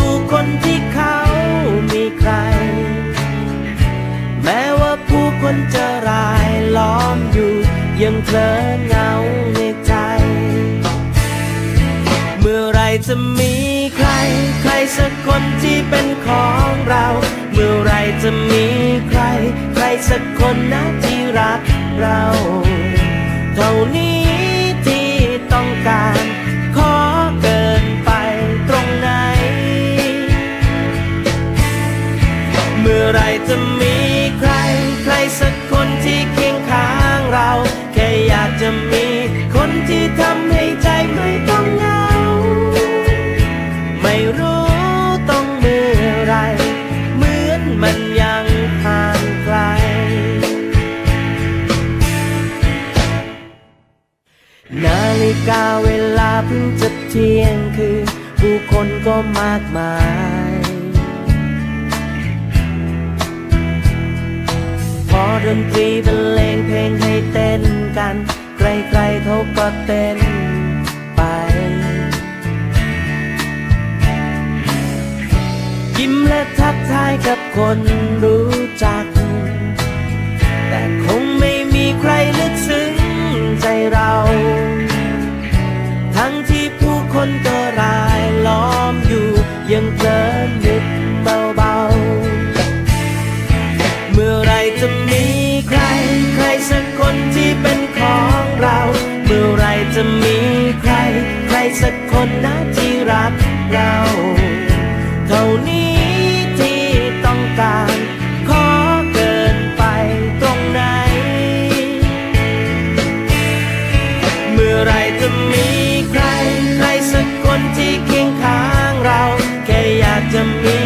ู ยังเพลินเหงาในใจ เมื่อไรจะมีใคร ใครสักคนที่เป็นของเรา เมื่อไรจะมีใคร ใครสักคนนะที่รักเรา เท่านี้ที่ต้องการ ขอเกินไปตรงไหน เมื่อไรจะมีใคร ใครสักคนที่เคียงข้างเรา จะมี คนที่ทำให้ใจไม่ต้องเหงา ไม่รู้ต้องเมื่อไร เหมือนมันยังห่างไกล นาฬิกาเวลาเพิ่งจะเที่ยงคืนผู้คนก็มากมายพอดนตรีบรรเลงเพลงให้เต้นกัน ใครๆเขาก็เต้นไป ยิ้มและทักทายกับคนรู้จัก แต่คงไม่มีใครลึกซึ้งใจเรา ทั้งที่ผู้คนก็รายล้อมอยู่ยังเพลิน มื่อไรจะมีใคร ใครสักคนที่เคียงข้างเรา แค่อยากจะมี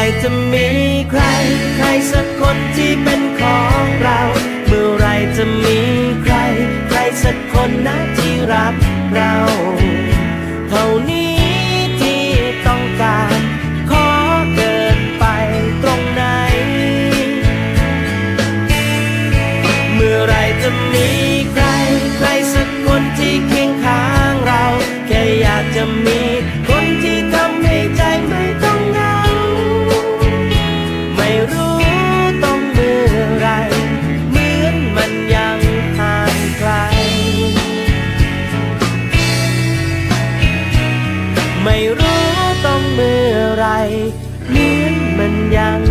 ไรจะมีใคร ใครสักคนที่เป็นของเรา เมื่อไรจะมีใคร ใครสักคนนะที่รักเรา เท่านี้ที่ต้องการ ขอเกินไปตรงไหน เมื่อไรจะมีใคร ใครสักคนที่เคียงข้างเรา แค่อยากจะมี เหมือนมันยัง